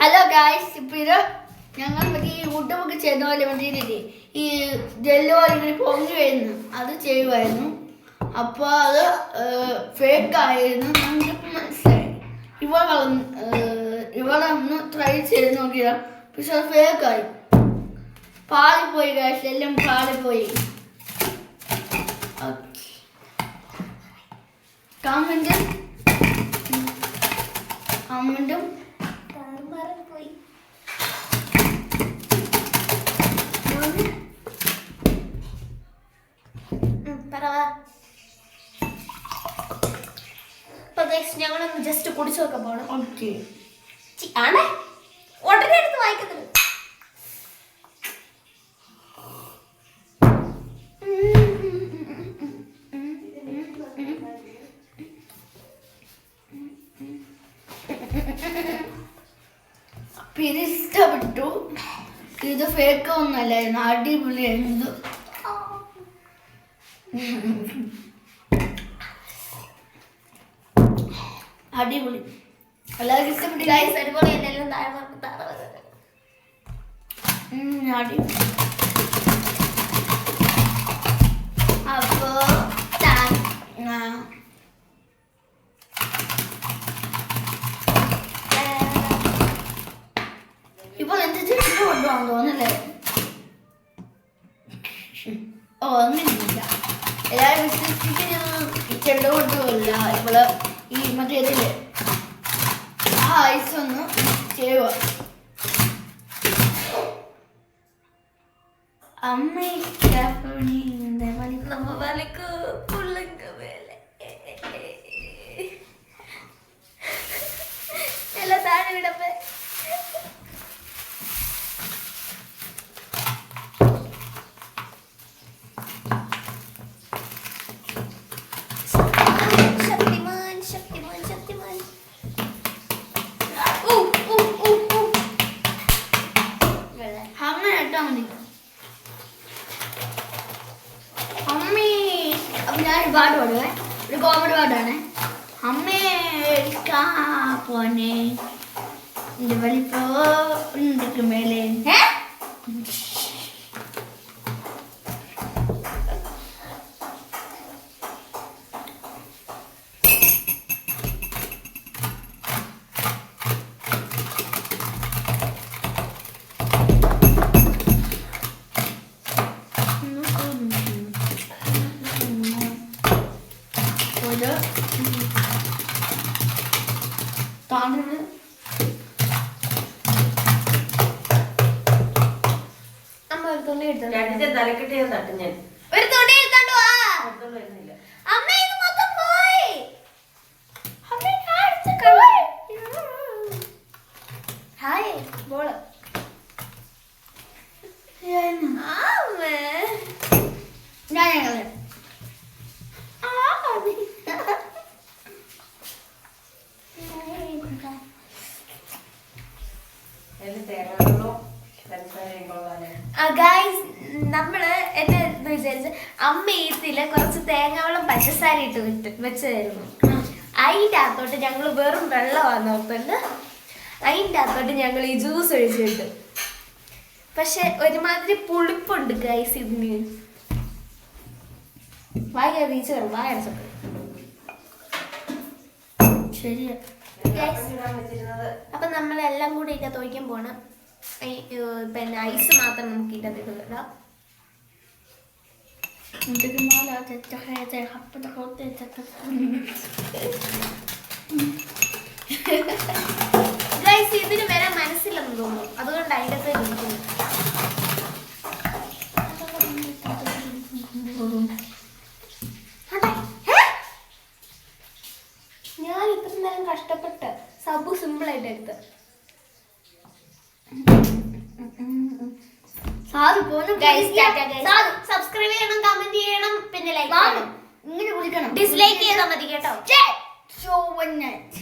Hello guys ഇപ്പൊ ഇത് ഞങ്ങൾ ഈ യൂട്യൂബൊക്കെ ചെയ്യുന്ന പോലെ മറ്റേ ഈ ജെല്ല് പോലെ ഇങ്ങനെ പൊങ്ങി വരുന്നു. അത് ചെയ്യുമായിരുന്നു അപ്പോൾ അത് ഫേക്ക് ആയിരുന്നു ഞങ്ങൾക്ക് മനസ്സിലായി. ഇവ ഇവിടെ ഒന്ന് ട്രൈ ചെയ്ത് നോക്കിയതാ. പക്ഷെ അത് ഫേക്ക് ആയി. പാളിപ്പോയി ഗായ്സ് എല്ലാം പാളിപ്പോയി. കമന്റും കമന്റും ഞങ്ങളൊന്ന് ജസ്റ്റ് കുടിച്ചു നോക്കാൻ പോണം. ഓക്കെ ആണേ? ഉടനെ എടുത്ത് വായിക്കുന്നത് പിരിഷ്ടപ്പെട്ടു ഇത് ഫേക്ക് ഒന്നല്ലായിരുന്നു അടിപൊളിയായിരുന്നു. അടിപൊളി. എല്ലാവർക്കും ഗൈസ് അതുപോലെ താഴെ അപ്പോ താ- ആ, ഇപ്പൊ എന്റെ ചെടി കൊണ്ടുപോകാൻ തോന്നല്ലേ? ഓ ഒന്നില്ല എല്ലാവരും വിശ്വസിക്കുന്നത് ഈ ചെടി കൊണ്ടുപോകില്ല. ഇവൾ ഈ മറ്റേ ഇതില്ലേ ആ ഐസ് ഒന്ന് ചെയ്യുക അമ്മ നമ്മ വലക്ക് ഒരു പാട്ട് പാടുവേ. ഒരു കോമഡി പാട്ടാണ്. അമ്മേ പോനെ വലിപ്പോ മേലെ. ഏ? താണ്ടത് അമ്മ ഒരു തുണി എടുത്തോണ്ട്. രണ്ടിന്റെ തലക്കെട്ട് ഞാൻ തട്ടും ഞാൻ. ഒരു തുണി എടുത്തോണ്ട് വാ. വരുന്നില്ല അമ്മ ഇത് മൊത്തം പോയി. അമ്മ കാണിച്ചു. ഹായ് ബോൾ അമ്മേ. ഞാൻ ഗായ്സ് നമ്മൾ എന്നെ വിചാരിച്ച്? അമ്മ ഈത്തിൽ കുറച്ച് തേങ്ങാവെള്ളം പഞ്ചസാര ഇട്ട് വിട്ട് വെച്ചായിരുന്നു അതിന്റെ അകത്തോട്ട് ഞങ്ങൾ വെറും വെള്ളമാണ് നോക്കുന്നത് അതിന്റെ അകത്തോട്ട് ഞങ്ങൾ ഈ ജ്യൂസ് ഒഴിച്ചിട്ട്. പക്ഷെ ഒരുമാതിരി പുളിപ്പുണ്ട് ഗൈസ് ഇതിന്. വായ വീച്ച് വായ അടച്ചോട്ട് ശരിയാ. അപ്പൊ നമ്മളെല്ലാം കൂടി ഇതിനകത്ത് ഒഴിക്കാൻ പോണം. പിന്നെ ഐസ് മാത്രം നമുക്ക് ഗൈസ് ഇതിന് വരാൻ മനസ്സില്ലെന്ന് തോന്നുന്നു. അതുകൊണ്ട് അതിന്റെ അകത്ത്? ഞാൻ ഇത്ര നേരം കഷ്ടപ്പെട്ട് സബു സിമ്പിൾ ആയിട്ട് എടുത്ത് സബ്സ്ക്രൈബ് ചെയ്യണം കമന്റ് ചെയ്യണം പിന്നെ ലൈക്ക് ഇങ്ങനെ കുടിക്കണം ഡിസ്ലൈക്ക് ചെയ്താൽ മതി കേട്ടോ. So one night.